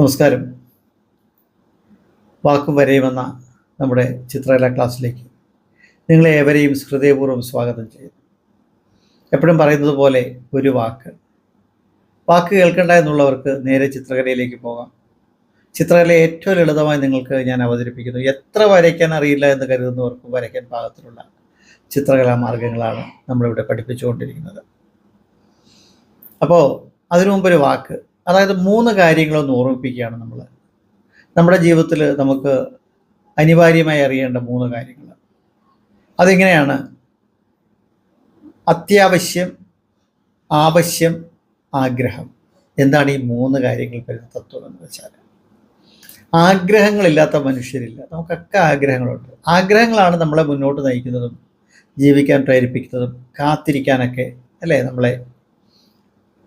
നമസ്കാരം. വാക്കും വരയുമെന്ന നമ്മുടെ ചിത്രകല ക്ലാസ്സിലേക്ക് നിങ്ങളെ ഏവരെയും ഹൃദയപൂർവം സ്വാഗതം ചെയ്യുന്നു. എപ്പോഴും പറയുന്നത് പോലെ ഒരു വാക്ക്. വാക്ക് കേൾക്കണ്ട എന്നുള്ളവർക്ക് നേരെ ചിത്രകലയിലേക്ക് പോകാം. ചിത്രകല ഏറ്റവും ലളിതമായി നിങ്ങൾക്ക് ഞാൻ അവതരിപ്പിക്കുന്നു. എത്ര വരയ്ക്കാൻ അറിയില്ല എന്ന് കരുതുന്നവർക്കും വരയ്ക്കാൻ പാകത്തിലുള്ള ചിത്രകലാ മാർഗങ്ങളാണ് നമ്മളിവിടെ പഠിപ്പിച്ചുകൊണ്ടിരിക്കുന്നത്. അപ്പോൾ അതിനു മുമ്പ് ഒരു വാക്ക്. അതായത് മൂന്ന് കാര്യങ്ങളൊന്ന് ഓർമ്മിപ്പിക്കുകയാണ് നമ്മൾ നമ്മുടെ ജീവിതത്തിൽ നമുക്ക് അനിവാര്യമായി അറിയേണ്ട മൂന്ന് കാര്യങ്ങൾ അതെങ്ങനെയാണ്? അത്യാവശ്യം ആവശ്യം ആഗ്രഹം. എന്താണ് ഈ മൂന്ന് കാര്യങ്ങൾ വരുന്ന തത്വം എന്ന് വെച്ചാൽ ആഗ്രഹങ്ങളില്ലാത്ത മനുഷ്യരില്ല. നമുക്കൊക്കെ ആഗ്രഹങ്ങളുണ്ട്. ആഗ്രഹങ്ങളാണ് നമ്മളെ മുന്നോട്ട് നയിക്കുന്നതും ജീവിക്കാൻ പ്രേരിപ്പിക്കുന്നതും കാത്തിരിക്കാനൊക്കെ അല്ലേ നമ്മളെ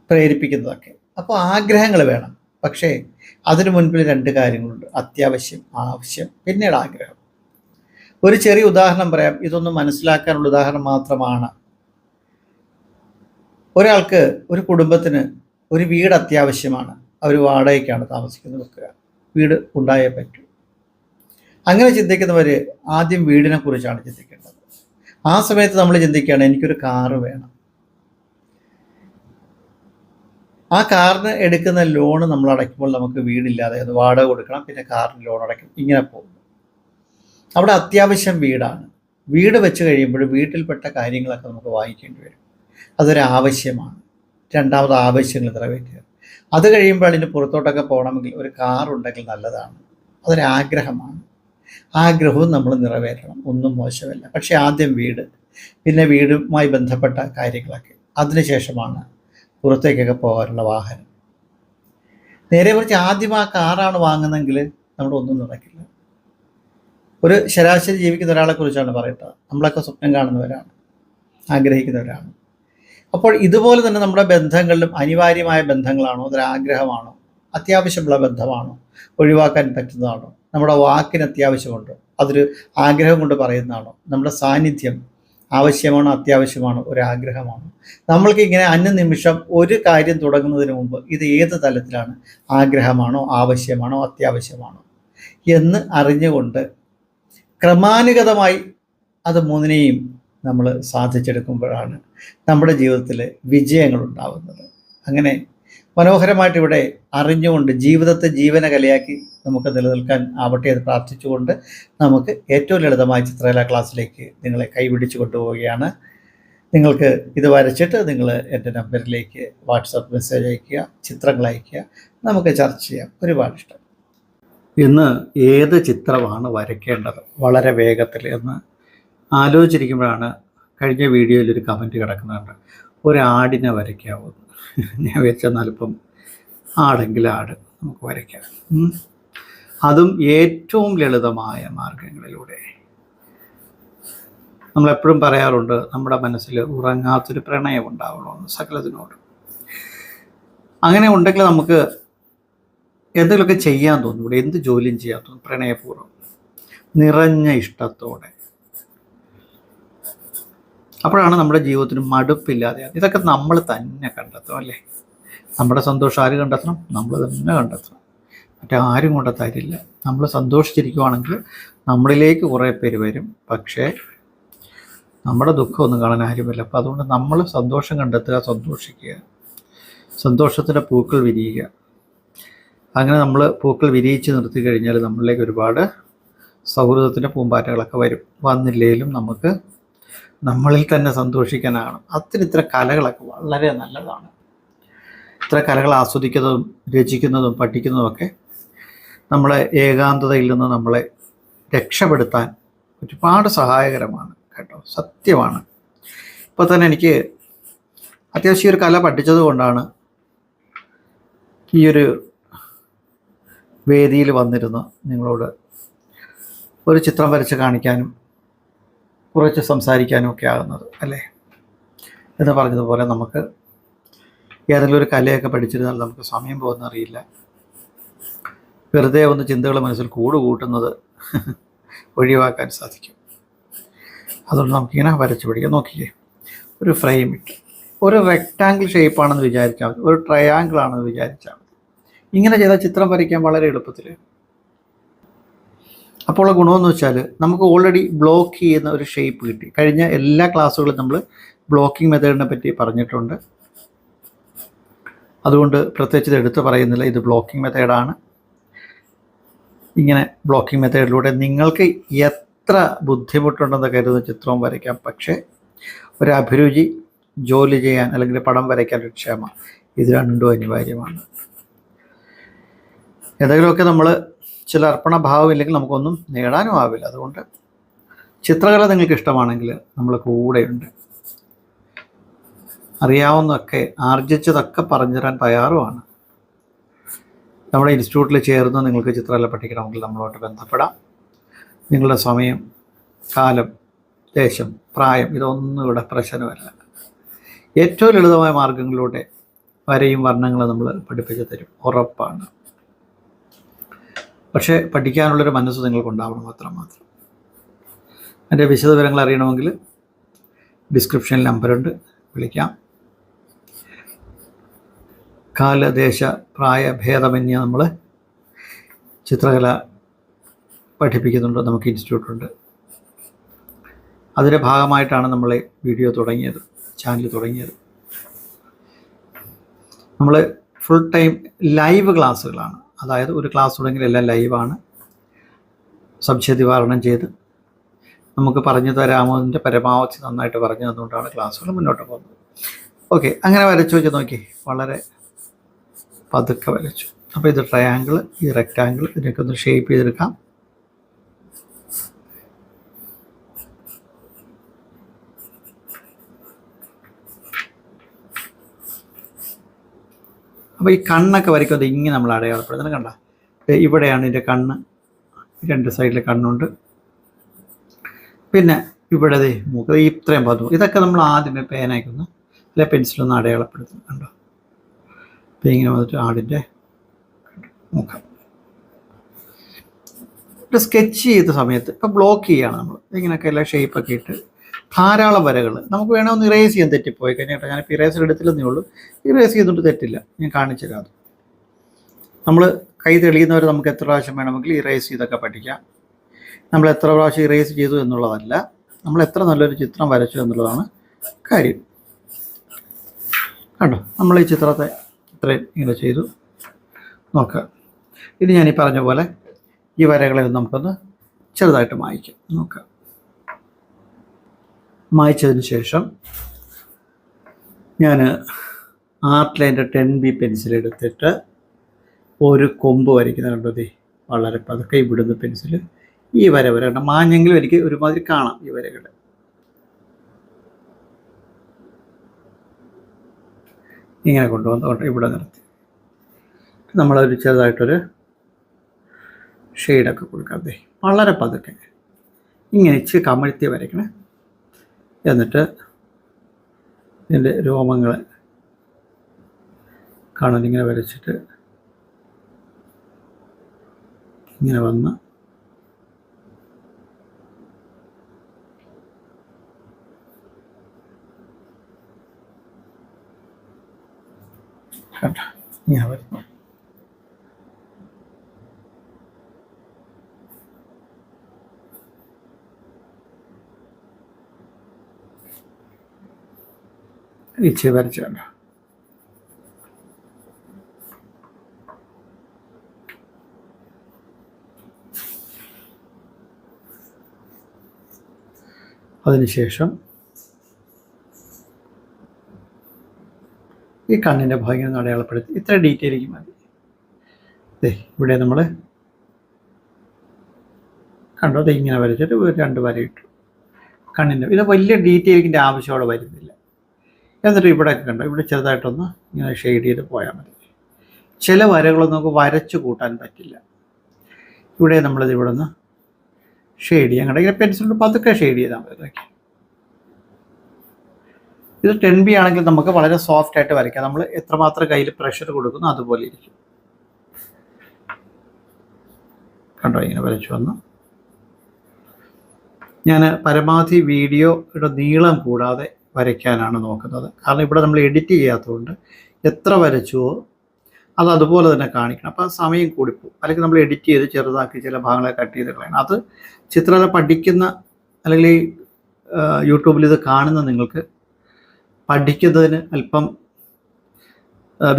പ്രേരിപ്പിക്കുന്നതൊക്കെ. അപ്പോൾ ആഗ്രഹങ്ങൾ വേണം. പക്ഷേ അതിനു മുൻപിൽ രണ്ട് കാര്യങ്ങളുണ്ട്. അത്യാവശ്യം ആവശ്യം പിന്നീട് ആഗ്രഹം. ഒരു ചെറിയ ഉദാഹരണം പറയാം. ഇതൊന്നും മനസ്സിലാക്കാനുള്ള ഉദാഹരണം മാത്രമാണ്. ഒരാൾക്ക് ഒരു കുടുംബത്തിന് ഒരു വീട് അത്യാവശ്യമാണ്. അവർ വാടകയ്ക്കാണ് താമസിക്കുന്നത് വെക്കുക. വീട് ഉണ്ടായേ പറ്റൂ. അങ്ങനെ ചിന്തിക്കുന്നവർ ആദ്യം വീടിനെ കുറിച്ചാണ് ചിന്തിക്കേണ്ടത്. ആ സമയത്ത് നമ്മൾ ചിന്തിക്കുകയാണ് എനിക്കൊരു കാറ് വേണം. ആ കാറിന് എടുക്കുന്ന ലോണ് നമ്മൾ അടയ്ക്കുമ്പോൾ നമുക്ക് വീടില്ലാതെ വാടക കൊടുക്കണം പിന്നെ കാറിന് ലോൺ അടയ്ക്കും. ഇങ്ങനെ പോകുന്നു. അവിടെ അത്യാവശ്യം വീടാണ്. വീട് വെച്ച് കഴിയുമ്പോൾ വീട്ടിൽപ്പെട്ട കാര്യങ്ങളൊക്കെ നമുക്ക് വാങ്ങിക്കേണ്ടി വരും. അതൊരാവശ്യമാണ് രണ്ടാമത് ആവശ്യങ്ങൾ നിറവേറ്റുക. അത് കഴിയുമ്പോൾ അതിന് പുറത്തോട്ടൊക്കെ പോകണമെങ്കിൽ ഒരു കാർ ഉണ്ടെങ്കിൽ നല്ലതാണ്. അതൊരാഗ്രഹമാണ് ആഗ്രഹവും നമ്മൾ നിറവേറ്റണം. ഒന്നും മോശമല്ല. പക്ഷേ ആദ്യം വീട് പിന്നെ വീടുമായി ബന്ധപ്പെട്ട കാര്യങ്ങളൊക്കെ. അതിനുശേഷമാണ് പുറത്തേക്കൊക്കെ പോകാനുള്ള വാഹനം. നേരെ മറിച്ച് ആദ്യം ആ കാറാണ് വാങ്ങുന്നതെങ്കിൽ നമ്മുടെ ഒന്നും നടക്കില്ല. ഒരു ശരാശരി ജീവിക്കുന്ന ഒരാളെ കുറിച്ചാണ് പറയുന്നത്. നമ്മളൊക്കെ സ്വപ്നം കാണുന്നവരാണ് ആഗ്രഹിക്കുന്നവരാണ്. അപ്പോൾ ഇതുപോലെ തന്നെ നമ്മുടെ ബന്ധങ്ങളിലും അനിവാര്യമായ ബന്ധങ്ങളാണോ അതൊരു ആഗ്രഹമാണോ അത്യാവശ്യമുള്ള ബന്ധമാണോ ഒഴിവാക്കാൻ പറ്റുന്നതാണോ നമ്മുടെ വാക്കിന് അത്യാവശ്യമുണ്ടോ അതൊരു ആഗ്രഹം കൊണ്ട് പറയുന്നതാണോ നമ്മുടെ സാന്നിധ്യം ആവശ്യമാണോ അത്യാവശ്യമാണോ ഒരാഗ്രഹമാണ്. നമ്മൾക്ക് ഇങ്ങനെ അന്യനിമിഷം ഒരു കാര്യം തുടങ്ങുന്നതിന് മുമ്പ് ഇത് ഏത് തലത്തിലാണ്? ആഗ്രഹമാണോ ആവശ്യമാണോ അത്യാവശ്യമാണോ? എന്ന് അറിഞ്ഞുകൊണ്ട് ക്രമാനുഗതമായി അത് മൂന്നിനെയും നമ്മൾ സാധിച്ചെടുക്കുമ്പോഴാണ് നമ്മുടെ ജീവിതത്തിൽ വിജയങ്ങൾ ഉണ്ടാവുന്നത് അങ്ങനെ മനോഹരമായിട്ട് ഇവിടെ അറിഞ്ഞുകൊണ്ട് ജീവിതത്തെ ജീവന കലയാക്കി നമുക്ക് നിലനിൽക്കാൻ ആവട്ടെ എന്ന് പ്രാർത്ഥിച്ചുകൊണ്ട് നമുക്ക് ഏറ്റവും ലളിതമായ ചിത്രകലാ ക്ലാസ്സിലേക്ക് നിങ്ങളെ കൈപിടിച്ചു കൊണ്ടുപോവുകയാണ്. നിങ്ങൾക്ക് ഇത് വരച്ചിട്ട് നിങ്ങൾ എന്റെ നമ്പറിലേക്ക് വാട്സപ്പ് മെസ്സേജ് അയയ്ക്കുക ചിത്രങ്ങൾ അയയ്ക്കുക. നമുക്ക് ചർച്ച ചെയ്യാം. ഒരുപാട് ഇഷ്ടം. ഇന്ന് ഏത് ചിത്രമാണ് വരയ്ക്കേണ്ടത്? വളരെ വേഗത്തിൽ എന്ന് ആലോചിച്ചിരിക്കുമ്പോഴാണ് കഴിഞ്ഞ വീഡിയോയിൽ ഒരു കമന്റ് കിടക്കുന്നുണ്ട്. ഒരാടിനെ വരയ്ക്കാവുന്നു വരയ്ക്കാവൂ ഞാൻ വെച്ച ഇപ്പം ആടെങ്കിൽ ആട് നമുക്ക് വരയ്ക്കാം. അതും ഏറ്റവും ലളിതമായ മാർഗങ്ങളിലൂടെ. നമ്മളെപ്പോഴും പറയാറുണ്ട് നമ്മുടെ മനസ്സിൽ ഉറങ്ങാത്തൊരു പ്രണയം ഉണ്ടാവണമെന്ന് സകലത്തിനോട്. അങ്ങനെ ഉണ്ടെങ്കിൽ നമുക്ക് എന്തെങ്കിലുമൊക്കെ ചെയ്യാൻ തോന്നും. ഇവിടെ എന്ത് ജോലിയും ചെയ്യാൻ തോന്നും പ്രണയപൂർവം. നിറഞ്ഞ ഇഷ്ടത്തോടെ. അപ്പോഴാണ് നമ്മുടെ ജീവിതത്തിന് മടുപ്പില്ലാതെ ഇതൊക്കെ നമ്മൾ തന്നെ കണ്ടെത്തും അല്ലേ? നമ്മുടെ സന്തോഷം ആര് കണ്ടെത്തണം? നമ്മൾ തന്നെ കണ്ടെത്തണം. മറ്റാരും കൊണ്ട് തരില്ല നമ്മൾ സന്തോഷിച്ചിരിക്കുവാണെങ്കിൽ നമ്മളിലേക്ക് കുറേ പേര് വരും. പക്ഷേ നമ്മുടെ ദുഃഖമൊന്നും കാണാൻ ആരുമില്ല. അപ്പോൾ അതുകൊണ്ട് നമ്മൾ സന്തോഷം കണ്ടെത്തുക സന്തോഷിക്കുക. സന്തോഷത്തിന്റെ പൂക്കൾ വിരിയുക. അങ്ങനെ നമ്മൾ പൂക്കൾ വിരിയിച്ച് നിർത്തി കഴിഞ്ഞാൽ നമ്മളിലേക്ക് ഒരുപാട് സൗഹൃദത്തിന്റെ പൂമ്പാറ്റകളൊക്കെ വരും. വന്നില്ലെങ്കിലും നമുക്ക് നമ്മളിൽ തന്നെ സന്തോഷിക്കാനാണ് അത്തിന് ഇത്ര കലകളൊക്കെ വളരെ നല്ലതാണ്. ഇത്ര കലകൾ ആസ്വദിക്കുന്നതും രചിക്കുന്നതും പഠിക്കുന്നതുമൊക്കെ നമ്മളെ ഏകാന്തതയിൽ നിന്ന് നമ്മളെ രക്ഷപ്പെടുത്താൻ ഒരുപാട് സഹായകരമാണ് കേട്ടോ. സത്യമാണ്. ഇപ്പോൾ തന്നെ എനിക്ക് അത്യാവശ്യം ഒരു കല പഠിച്ചത് കൊണ്ടാണ് ഈ ഒരു വേദിയിൽ വന്നിരുന്ന് നിങ്ങളോട് ഒരു ചിത്രം വരച്ച് കാണിക്കാനും കുറച്ച് സംസാരിക്കാനും ഒക്കെ ആകുന്നത് അല്ലേ? എന്ന് പറഞ്ഞതുപോലെ നമുക്ക് ഏതെങ്കിലും ഒരു കലയൊക്കെ പഠിച്ചിരുന്നാൽ നമുക്ക് സമയം പോകുന്ന അറിയില്ല വെറുതെ ഒന്ന് ചിന്തകൾ മനസ്സിൽ കൂട് കൂട്ടുന്നത് ഒഴിവാക്കാൻ സാധിക്കും. അതുകൊണ്ട് നമുക്കിങ്ങനെ വരച്ച് പിടിക്കാം. നോക്കിയേ ഒരു ഫ്രെയിം ഇട്ട്. ഒരു റെക്റ്റാങ്കിൾ ഷേപ്പാണെന്ന് വിചാരിച്ചാൽ മതി. ഒരു ട്രയാങ്കിൾ ആണെന്ന് വിചാരിച്ചാൽ മതി. ഇങ്ങനെ ചെയ്താൽ ചിത്രം വരയ്ക്കാൻ വളരെ എളുപ്പത്തിൽ അപ്പോൾ ഗുണമെന്ന് വെച്ചാൽ നമുക്ക് ഓൾറെഡി ബ്ലോക്ക് ചെയ്യുന്ന ഒരു ഷേപ്പ് കിട്ടി. കഴിഞ്ഞ എല്ലാ ക്ലാസ്സുകളും നമ്മൾ ബ്ലോക്കിംഗ് മെത്തേഡിനെ പറ്റി പറഞ്ഞിട്ടുണ്ട്. അതുകൊണ്ട് പ്രത്യേകിച്ച് ഇത് എടുത്ത് പറയുന്നില്ല. ഇത് ബ്ലോക്കിംഗ് മെത്തേഡാണ് ഇങ്ങനെ ബ്ലോക്കിംഗ് മെത്തേഡിലൂടെ നിങ്ങൾക്ക് എത്ര ബുദ്ധിമുട്ടുണ്ടെന്ന് കരുതുന്ന ചിത്രവും വരയ്ക്കാം. പക്ഷേ ഒരു അഭിരുചി ജോലി ചെയ്യാൻ അല്ലെങ്കിൽ പടം വരയ്ക്കാൻ ഒരു ക്ഷമ ഇത് രണ്ടും അനിവാര്യമാണ്. ഏതെങ്കിലുമൊക്കെ നമ്മൾ ചില അർപ്പണഭാവം ഇല്ലെങ്കിൽ നമുക്കൊന്നും നേടാനും ആവില്ല. അതുകൊണ്ട് ചിത്രകല നിങ്ങൾക്ക് ഇഷ്ടമാണെങ്കിൽ നമ്മൾ കൂടെയുണ്ട്. അറിയാവുന്നതൊക്കെ ആർജിച്ചതൊക്കെ പറഞ്ഞു തരാൻ തയ്യാറുമാണ്. നമ്മുടെ ഇൻസ്റ്റിറ്റ്യൂട്ടിൽ ചേർന്ന് നിങ്ങൾക്ക് ചിത്രകല പഠിക്കണമെങ്കിൽ നമ്മളോട്ട് ബന്ധപ്പെടാം. നിങ്ങളുടെ സമയം കാലം ദേശം പ്രായം ഇതൊന്നും ഇവിടെ പ്രശ്നമല്ല. ഏറ്റവും ലളിതമായ മാർഗങ്ങളിലൂടെ വരയും വർണങ്ങളും നമ്മൾ പഠിപ്പിച്ചു തരും. ഉറപ്പാണ്. പക്ഷേ പഠിക്കാനുള്ളൊരു മനസ്സ് നിങ്ങൾക്കുണ്ടാവണം അത്രമാത്രം എന്റെ വിശദവിവരങ്ങൾ അറിയണമെങ്കിൽ ഡിസ്ക്രിപ്ഷനിൽ നമ്പറുണ്ട്. വിളിക്കാം. കാലദേശ പ്രായ ഭേദമന്യ നമ്മൾ ചിത്രകല പഠിപ്പിക്കുന്നുണ്ട്. നമുക്ക് ഇൻസ്റ്റിറ്റ്യൂട്ടുണ്ട്. അതിന്റെ ഭാഗമായിട്ടാണ് നമ്മൾ വീഡിയോ തുടങ്ങിയത് ചാനൽ തുടങ്ങിയത്. നമ്മൾ ഫുൾ ടൈം ലൈവ് ക്ലാസ്സുകളാണ്. അതായത് ഒരു ക്ലാസ് തുടങ്ങിയ എല്ലാം ലൈവാണ് സംശയ നിവാരണം ചെയ്ത് നമുക്ക് പറഞ്ഞു തരാമതിന്റെ പരമാവധി നന്നായിട്ട് പറഞ്ഞു തന്നുകൊണ്ടാണ് ക്ലാസ്സുകൾ മുന്നോട്ട് പോകുന്നത്. ഓക്കെ അങ്ങനെ വരച്ചു വെച്ച് നോക്കി. വളരെ പതുക്കെ വരച്ചു. അപ്പോൾ ഇത് ട്രയാങ്കിൾ ഈ റെക്റ്റാങ്കിൾ ഇതിനൊക്കെ ഒന്ന് ഷേപ്പ് ചെയ്തെടുക്കാം. അപ്പോൾ ഈ കണ്ണൊക്കെ വരയ്ക്കുന്നത് ഇങ്ങനെ നമ്മൾ അടയാളപ്പെടുന്നത് കണ്ട? ഇവിടെയാണ് ഇതിന്റെ കണ്ണ്. രണ്ട് സൈഡിൽ കണ്ണുണ്ട്. പിന്നെ ഇവിടെ മുഖം ഇത്രയും പതു ഇതൊക്കെ നമ്മൾ ആദ്യമേ പേനയ്ക്കൊന്ന് അല്ലെ പെൻസിലൊന്ന് അടയാളപ്പെടുത്തുന്നു കണ്ടോ? അപ്പം ഇങ്ങനെ വന്നിട്ട് ആടിന്റെ മുഖം. സ്കെച്ച് ചെയ്ത സമയത്ത് ഇപ്പം ബ്ലോക്ക് ചെയ്യുകയാണ് നമ്മൾ. ഇങ്ങനെയൊക്കെ എല്ലാ ഷേപ്പൊക്കെ ഇട്ട് ധാരാളം വരകൾ നമുക്ക് വേണമെന്ന് ഇറേസ് ചെയ്യാൻ തെറ്റിപ്പോയി ഞാൻ ഞാനിപ്പോൾ ഇറേസർ എടുത്തില്ലെന്നേ ഉള്ളൂ. ഇറേസ് ചെയ്തുകൊണ്ട് തെറ്റില്ല. ഞാൻ കാണിച്ചു തരാം നമ്മൾ കൈ തെളിയുന്നവർ നമുക്ക് എത്ര പ്രാവശ്യം വേണമെങ്കിൽ ഇറേസ് ചെയ്തൊക്കെ പഠിക്കാം. നമ്മൾ എത്ര പ്രാവശ്യം ഇറേസ് ചെയ്തു എന്നുള്ളതല്ല. നമ്മൾ എത്ര നല്ലൊരു ചിത്രം വരച്ചു എന്നുള്ളതാണ് കാര്യം. കണ്ടോ? നമ്മൾ ഈ ചിത്രത്തെ ഇത്രയും ഇങ്ങനെ ചെയ്തു. നോക്കുക ഇത് ഞാൻ ഈ പറഞ്ഞ പോലെ ഈ വരകളെ നമുക്കൊന്ന് ചെറുതായിട്ട് മായ്ക്കാം. നോക്കാം. മായ്ച്ചതിന് ശേഷം ഞാൻ ആർട്ട് ലൈന്റെ ടെൻ ബി പെൻസിൽ എടുത്തിട്ട് ഒരു കൊമ്പ് വരയ്ക്കുന്ന കണ്ടതേ വളരെ പതുക്കെ ഇവിടുന്ന് പെൻസിൽ ഈ വര വര കണ്ട? മാഞ്ഞെങ്കിലും എനിക്ക് ഒരുമാതിരി കാണാം ഈ വരകൾ ഇങ്ങനെ കൊണ്ടുവന്ന് കൊണ്ട് ഇവിടെ നിർത്തി. നമ്മളൊരു ചെറുതായിട്ടൊരു ഷെയ്ഡൊക്കെ കൊടുക്കാതെ വളരെ പതുക്കെ. ഇങ്ങനെ ഇച്ചിരി കമഴ്ത്തി വരയ്ക്കണേ. എന്നിട്ട് ഇതിന്റെ രോമങ്ങൾ കാണാൻ ഇങ്ങനെ വരച്ചിട്ട് ഇങ്ങനെ വന്ന് കണ്ടോ? ഇങ്ങനെ വരുന്നു. വരച്ചു കണ്ടോ അതിനുശേഷം ഈ കണ്ണിന്റെ ഭാഗ്യം അടയാളപ്പെടുത്തി. ഇത്ര ഡീറ്റെയിലേക്ക് മതി. ഇവിടെ നമ്മൾ കണ്ടോ? ഇങ്ങനെ വരച്ചിട്ട് രണ്ട് വര ഇട്ടു. കണ്ണിന്റെ ഇത് വലിയ ഡീറ്റെയിലിങ്ങിന്റെ ആവശ്യം വരുന്നില്ല. എന്നിട്ട് ഇവിടെയൊക്കെ കണ്ടോ ഇവിടെ ചെറുതായിട്ടൊന്ന് ഇങ്ങനെ ഷെയ്ഡ് ചെയ്ത് പോയാൽ മതി. ചില വരകളൊന്നും നമുക്ക് വരച്ചു കൂട്ടാൻ പറ്റില്ല. ഇവിടെ നമ്മളിത് ഇവിടെ നിന്ന് ഷെയ്ഡ് ചെയ്യാൻ കണ്ടെങ്കിൽ ഇങ്ങനെ പെൻസിൽ പതുക്കെ ഷെയ്ഡ് ചെയ്താൽ മതി ഇതൊക്കെ. ഇത് ടെൻ ബി ആണെങ്കിൽ നമുക്ക് വളരെ സോഫ്റ്റ് ആയിട്ട് വരയ്ക്കാം. നമ്മൾ എത്രമാത്രം കയ്യിൽ പ്രഷർ കൊടുക്കുന്നു അതുപോലെ ഇരിക്കും. കണ്ടോ ഇങ്ങനെ വരച്ചു വന്നു. ഞാൻ പരമാവധി വീഡിയോയുടെ നീളം കൂടാതെ വരയ്ക്കാനാണ് നോക്കുന്നത്. കാരണം ഇവിടെ നമ്മൾ എഡിറ്റ് ചെയ്യാത്തതുകൊണ്ട് എത്ര വരച്ചുവോ അത് അതുപോലെ തന്നെ കാണിക്കണം. അപ്പോൾ സമയം കൂടിപ്പോകും അല്ലെങ്കിൽ നമ്മൾ എഡിറ്റ് ചെയ്ത് ചെറുതാക്കി ചില ഭാഗങ്ങളെ കട്ട് ചെയ്ത് കളയണം. അത് ചിത്രകല പഠിക്കുന്ന അല്ലെങ്കിൽ ഈ യൂട്യൂബിൽ ഇത് കാണുന്ന നിങ്ങൾക്ക് പഠിക്കുന്നതിന് അല്പം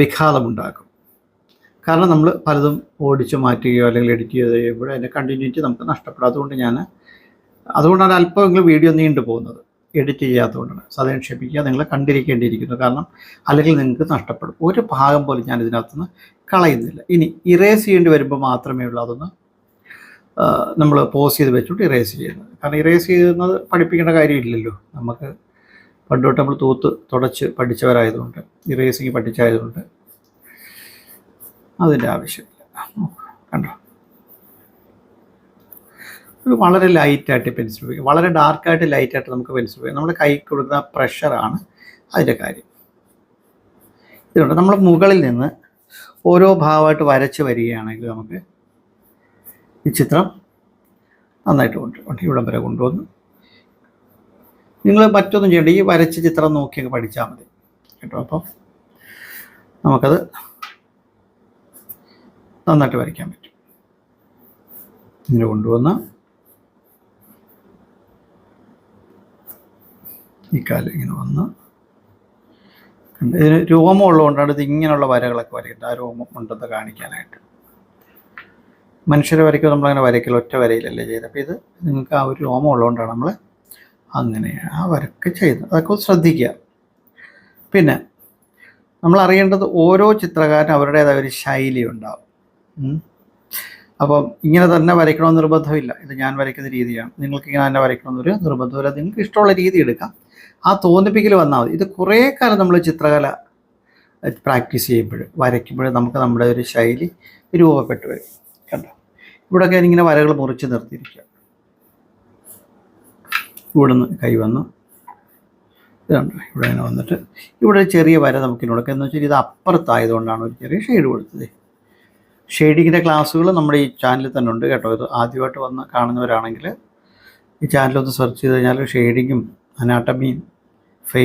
വിഘാതമുണ്ടാക്കും. കാരണം നമ്മൾ പലതും ഓടിച്ച് മാറ്റുകയോ അല്ലെങ്കിൽ എഡിറ്റ് ചെയ്ത് കഴിയുമ്പോൾ അതിന്റെ കണ്ടിന്യൂറ്റി നമുക്ക് നഷ്ടപ്പെടും. അതുകൊണ്ട് ഞാൻ അതുകൊണ്ടാണ് അല്പമെങ്കിലും വീഡിയോ നീണ്ടു പോകുന്നത് എഡിറ്റ് ചെയ്യാത്തതുകൊണ്ടാണ്. സദയം നിക്ഷേപിക്കുക നിങ്ങൾ കണ്ടിരിക്കേണ്ടിയിരിക്കുന്നു. കാരണം അല്ലെങ്കിൽ നിങ്ങൾക്ക് നഷ്ടപ്പെടും. ഒരു ഭാഗം പോലും ഞാൻ ഇതിനകത്തുനിന്ന് കളയുന്നില്ല. ഇനി ഇറേസ് ചെയ്യേണ്ടി വരുമ്പോൾ മാത്രമേ ഉള്ളൂ അതൊന്ന് നമ്മൾ പോസ് ചെയ്ത് വെച്ചിട്ട് ഇറേസ് ചെയ്യുന്നത്. കാരണം ഇറേസ് ചെയ്യുന്നത് പഠിപ്പിക്കേണ്ട കാര്യമില്ലല്ലോ നമുക്ക് പണ്ടുതൊട്ട് നമ്മൾ തൂത്ത് തുടച്ച് പഠിച്ചവരായതുകൊണ്ട് ഇറേസിങ് പഠിച്ചായതുകൊണ്ട് അതിന്റെ ആവശ്യമില്ല. കണ്ടോ? ഒരു വളരെ ലൈറ്റായിട്ട് പെൻസിൽ ഉപയോഗിക്കും. വളരെ ഡാർക്കായിട്ട് ലൈറ്റായിട്ട് നമുക്ക് പെൻസിൽ ഉപയോഗിക്കാം. നമ്മുടെ കൈ കൊടുക്കുന്ന പ്രഷറാണ് അതിന്റെ കാര്യം. ഇതുകൊണ്ട് നമ്മൾ മുകളിൽ നിന്ന് ഓരോ ഭാവമായിട്ട് വരച്ച് വരികയാണെങ്കിൽ നമുക്ക് ഈ ചിത്രം നന്നായിട്ട് കൊണ്ടുവരും ഇവിടം വരെ കൊണ്ടുവന്ന് നിങ്ങൾ മറ്റൊന്നും ചെയ്യേണ്ട. ഈ വരച്ച ചിത്രം നോക്കി അങ്ങ് പഠിച്ചാൽ മതി കേട്ടോ. അപ്പം നമുക്കത് നന്നായിട്ട് വരയ്ക്കാൻ പറ്റും. ഇങ്ങനെ കൊണ്ടുവന്ന് ഈ കാലം ഇങ്ങനെ വന്ന് ഇതിന് രോമം ഉള്ളതുകൊണ്ടാണ് ഇത് ഇങ്ങനെയുള്ള വരകളൊക്കെ വരയ്ക്കുന്നത് ആ രോമം ഉണ്ടെന്ന് കാണിക്കാനായിട്ട്. മനുഷ്യരെ വരയ്ക്കുക നമ്മളങ്ങനെ വരയ്ക്കില്ല ഒറ്റ വരയിലല്ലേ ചെയ്തത്. അപ്പോൾ ഇത് നിങ്ങൾക്ക് ആ ഒരു രോമം ഉള്ളതുകൊണ്ടാണ് നമ്മൾ അങ്ങനെ ആ വരക്ക് ചെയ്യുന്നത് അതൊക്കെ ശ്രദ്ധിക്കുക. പിന്നെ നമ്മൾ അറിയേണ്ടത് ഓരോ ചിത്രകാരനും അവരുടേതായ ഒരു ശൈലി ഉണ്ടാവും. അപ്പം ഇങ്ങനെ തന്നെ വരയ്ക്കണമെന്ന് നിർബന്ധമില്ല. ഇത് ഞാൻ വരയ്ക്കുന്ന രീതിയാണ്. നിങ്ങൾക്ക് ഇങ്ങനെ തന്നെ വരയ്ക്കണമെന്നൊരു നിർബന്ധമില്ല. നിങ്ങൾക്ക് ഇഷ്ടമുള്ള രീതി എടുക്കാം. ആ തോന്നിപ്പിക്കൽ വന്നാൽ മതി. ഇത് കുറേ കാലം നമ്മൾ ചിത്രകല പ്രാക്ടീസ് ചെയ്യുമ്പോൾ വരയ്ക്കുമ്പോൾ നമുക്ക് നമ്മുടെ ഒരു ശൈലി രൂപപ്പെട്ടു വരും. കണ്ടോ? ഇവിടെയൊക്കെ ഇങ്ങനെ വരകൾ മുറിച്ച് നിർത്തിയിരിക്കുക. ഇവിടുന്ന് കൈ വന്നു. ഇതുണ്ട് ഇവിടെ ഇങ്ങനെ വന്നിട്ട് ഇവിടെ ചെറിയ വര നമുക്ക് ഇങ്ങോട്ട് എന്ന് വെച്ചാൽ ഇത് അപ്പുറത്തായതുകൊണ്ടാണ് ഒരു ചെറിയ ഷെയ്ഡ് കൊടുത്തത്. ഷെയ്ഡിങ്ങിന്റെ ക്ലാസ്സുകൾ നമ്മുടെ ഈ ചാനലിൽ തന്നെ ഉണ്ട് കേട്ടോ. ഇത് ആദ്യമായിട്ട് വന്ന് കാണുന്നവരാണെങ്കിൽ ഈ ചാനലൊന്ന് സെർച്ച് ചെയ്ത് കഴിഞ്ഞാൽ ഷെയ്ഡിങ്ങും അനാട്ടമിയും ഫേ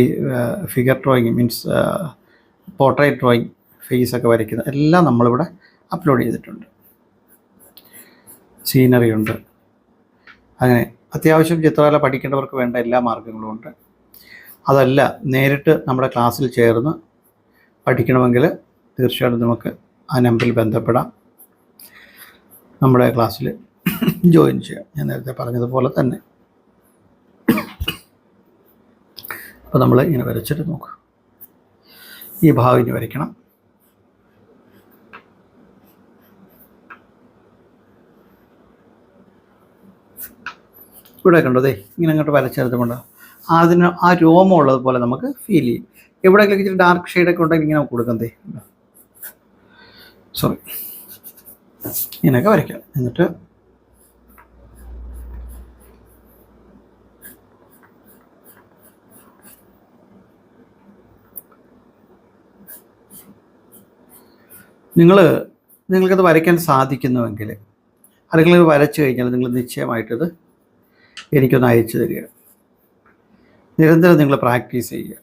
figure drawing means portrait drawing face ഒക്കെ വരയ്ക്കുന്ന എല്ലാം നമ്മളിവിടെ അപ്ലോഡ് ചെയ്തിട്ടുണ്ട്. സീനറി ഉണ്ട്. അങ്ങനെ അത്യാവശ്യം ചിത്രകല പഠിക്കേണ്ടവർക്ക് വേണ്ട എല്ലാ മാർഗങ്ങളും ഉണ്ട്. അതല്ല നേരിട്ട് നമ്മുടെ ക്ലാസ്സിൽ ചേർന്ന് പഠിക്കണമെങ്കിൽ തീർച്ചയായിട്ടും നമുക്ക് ആ നമ്പറിൽ ബന്ധപ്പെടാം. നമ്മുടെ ക്ലാസ്സിൽ ജോയിൻ ചെയ്യാം. ഞാൻ നേരത്തെ പറഞ്ഞതുപോലെ തന്നെ. അപ്പോൾ നമ്മൾ ഇങ്ങനെ വരച്ചിട്ട് നോക്കുക ഈ ഭാവം ഇനി വരയ്ക്കണം. ഇവിടെ കണ്ടോ ദേ ഇങ്ങനെ അങ്ങോട്ട് വരച്ചെടുത്തുകൊണ്ട് അതിന് ആ രോമം ഉള്ളതുപോലെ നമുക്ക് ഫീൽ ചെയ്യും. എവിടെയെങ്കിലും ഇച്ചിരി ഡാർക്ക് ഷെയ്ഡൊക്കെ ഉണ്ടെങ്കിൽ ഇങ്ങനെ കൊടുക്കാം ദേ. സോറി ഇങ്ങനെയൊക്കെ വരയ്ക്കാം. എന്നിട്ട് നിങ്ങൾ നിങ്ങൾക്കത് വരയ്ക്കാൻ സാധിക്കുന്നുവെങ്കിൽ അല്ലെങ്കിൽ ഇത് വരച്ചു കഴിഞ്ഞാൽ നിങ്ങൾ നിശ്ചയമായിട്ടത് എനിക്കൊന്ന് അയച്ചു തരിക. നിരന്തരം നിങ്ങൾ പ്രാക്ടീസ് ചെയ്യുക.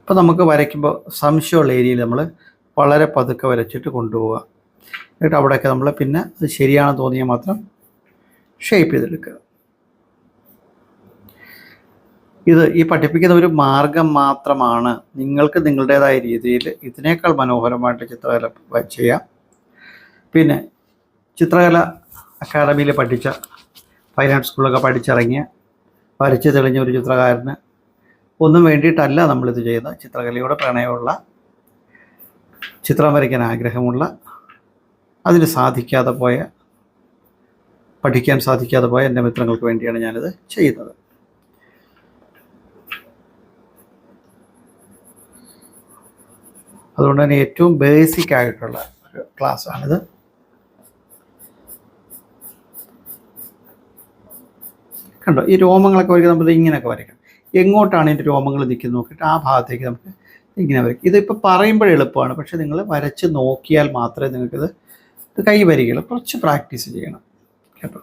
ഇപ്പോൾ നമുക്ക് വരയ്ക്കുമ്പോൾ സംശയമുള്ള ഏരിയയിൽ നമ്മൾ വളരെ പതുക്കെ വരച്ചിട്ട് കൊണ്ടുപോവുക. എന്നിട്ട് അവിടെയൊക്കെ നമ്മൾ പിന്നെ അത് ശരിയാണെന്ന് തോന്നിയാൽ മാത്രം ഷേപ്പ് ചെയ്തെടുക്കുക. ഇത് ഈ പഠിപ്പിക്കുന്ന ഒരു മാർഗം മാത്രമാണ് നിങ്ങൾക്ക് നിങ്ങളുടേതായ രീതിയിൽ ഇതിനേക്കാൾ മനോഹരമായിട്ട് ചിത്രകല ചെയ്യാം. പിന്നെ ചിത്രകല അക്കാദമിയിൽ പഠിച്ച ഫൈൻ ആർട്സ് സ്കൂളിലൊക്കെ പഠിച്ചിറങ്ങിയ വരച്ച് തെളിഞ്ഞ ഒരു ചിത്രകാരന് ഒന്നും വേണ്ടിയിട്ടല്ല നമ്മളിത് ചെയ്യുന്നത് ചിത്രകലയോട് പ്രണയമുള്ള ചിത്രം വരയ്ക്കാൻ ആഗ്രഹമുള്ള അതിന് സാധിക്കാതെ പോയ പഠിക്കാൻ സാധിക്കാതെ പോയ എന്റെ മിത്രങ്ങൾക്ക് വേണ്ടിയാണ് ഞാനിത് ചെയ്യുന്നത്. അതുകൊണ്ട് തന്നെ ഏറ്റവും ബേസിക് ആയിട്ടുള്ള ഒരു ക്ലാസ്സാണിത് കണ്ടോ? ഈ രോമങ്ങളൊക്കെ വരയ്ക്കാൻ നമ്മൾ ഇങ്ങനെയൊക്കെ വരയ്ക്കണം എങ്ങോട്ടാണ് ഇതിന്റെ രോമങ്ങൾ നിൽക്കുന്നത് നോക്കിയിട്ട് ആ ഭാഗത്തേക്ക് നമുക്ക് ഇങ്ങനെ വരയ്ക്കും. ഇതിപ്പോൾ പറയുമ്പോൾ എളുപ്പമാണ്. പക്ഷേ നിങ്ങൾ വരച്ച് നോക്കിയാൽ മാത്രമേ നിങ്ങൾക്കിത് ഇത് കൈ വരികയുള്ളൂ. കുറച്ച് പ്രാക്ടീസ് ചെയ്യണം. കേട്ടോ?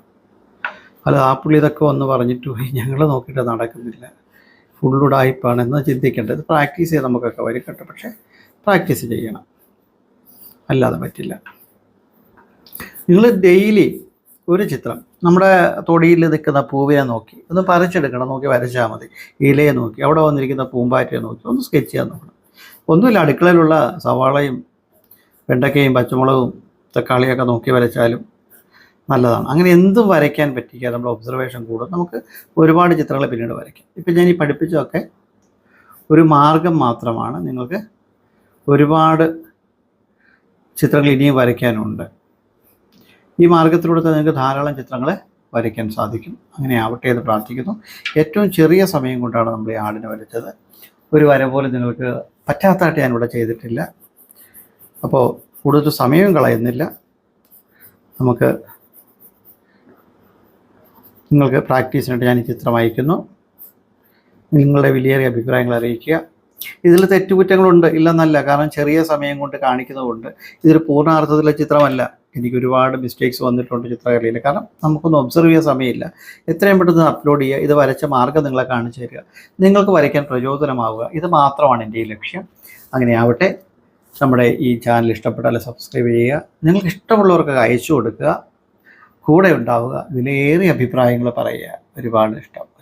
അല്ല ആ പുള്ളി ഇതൊക്കെ ഒന്ന് പറഞ്ഞിട്ട് പോയി. ഞങ്ങൾ നോക്കിയിട്ട് നടക്കുന്നില്ല. ഫുൾ ഉടായ്പാണെന്ന് ചിന്തിക്കേണ്ടത്? പ്രാക്ടീസ് ചെയ്ത് നമുക്കൊക്കെ വരും കേട്ടോ. പക്ഷേ പ്രാക്ടീസ് ചെയ്യണം. അല്ലാതെ പറ്റില്ല. നിങ്ങൾ ഡെയിലി ഒരു ചിത്രം നമ്മുടെ തൊടിയിൽ നിൽക്കുന്ന പൂവിനെ നോക്കി ഒന്ന് പറിച്ചെടുക്കണം നോക്കി വരച്ചാൽ മതി. ഇലയെ നോക്കി അവിടെ വന്നിരിക്കുന്ന പൂമ്പാറ്റയെ നോക്കി ഒന്ന് സ്കെച്ച് ചെയ്യാൻ നോക്കണം. ഒന്നുമില്ല അടുക്കളയിലുള്ള സവാളയും വെണ്ടക്കയും പച്ചമുളകും തക്കാളിയൊക്കെ നോക്കി വരച്ചാലും നല്ലതാണ്. അങ്ങനെ എന്തും വരയ്ക്കാൻ പറ്റിക്കുക നമ്മുടെ ഒബ്സർവേഷൻ കൂടും. നമുക്ക് ഒരുപാട് ചിത്രങ്ങൾ പിന്നീട് വരയ്ക്കാം. ഇപ്പം ഞാൻ ഈ പഠിപ്പിച്ചതൊക്കെ ഒരു മാർഗം മാത്രമാണ് നിങ്ങൾക്ക് ഒരുപാട് ചിത്രങ്ങൾ ഇനിയും വരയ്ക്കാനുണ്ട്. ഈ മാർഗത്തിലൂടെ തന്നെ നിങ്ങൾക്ക് ധാരാളം ചിത്രങ്ങൾ വരയ്ക്കാൻ സാധിക്കും. അങ്ങനെ ആവട്ടെ എന്ന് പ്രാർത്ഥിക്കുന്നു. ഏറ്റവും ചെറിയ സമയം കൊണ്ടാണ് നമ്മൾ ഈ ആടിനെ വരച്ചത്. ഒരു വര പോലും നിങ്ങൾക്ക് പറ്റാത്തതായിട്ട് ഞാനിവിടെ ചെയ്തിട്ടില്ല. അപ്പോൾ കൂടുതൽ സമയവും കളയുന്നില്ല. നമുക്ക് നിങ്ങൾക്ക് പ്രാക്ടീസിനായിട്ട് ഞാൻ ഈ ചിത്രം അയക്കുന്നു. നിങ്ങളുടെ വിലയേറിയ അഭിപ്രായങ്ങൾ അറിയിക്കുക. ഇതിൽ തെറ്റുകുറ്റങ്ങളുണ്ട് ഇല്ലെന്നല്ല. കാരണം ചെറിയ സമയം കൊണ്ട് കാണിക്കുന്നതുകൊണ്ട് ഇതൊരു പൂർണാർത്ഥത്തിലുള്ള ചിത്രമല്ല. എനിക്ക് ഒരുപാട് മിസ്റ്റേക്സ് വന്നിട്ടുണ്ട് ചിത്രകലയിൽ കാരണം നമുക്കൊന്നും ഒബ്സർവ് ചെയ്യാൻ സമയമില്ല. എത്രയും പെട്ടെന്ന് അപ്ലോഡ് ചെയ്യുക ഇത് വരച്ച മാർഗം നിങ്ങളെ കാണിച്ചു തരിക. നിങ്ങൾക്ക് വരയ്ക്കാൻ പ്രചോദനമാവുക. ഇത് മാത്രമാണ് എന്റെ ഈ ലക്ഷ്യം. അങ്ങനെയാവട്ടെ നമ്മുടെ ഈ ചാനൽ ഇഷ്ടപ്പെട്ടാൽ സബ്സ്ക്രൈബ് ചെയ്യുക. നിങ്ങൾക്ക് ഇഷ്ടമുള്ളവർക്ക് അയച്ചു കൊടുക്കുക. കൂടെ ഉണ്ടാവുക. വിലയേറിയ അഭിപ്രായങ്ങൾ പറയുക. ഒരുപാട് ഇഷ്ടം.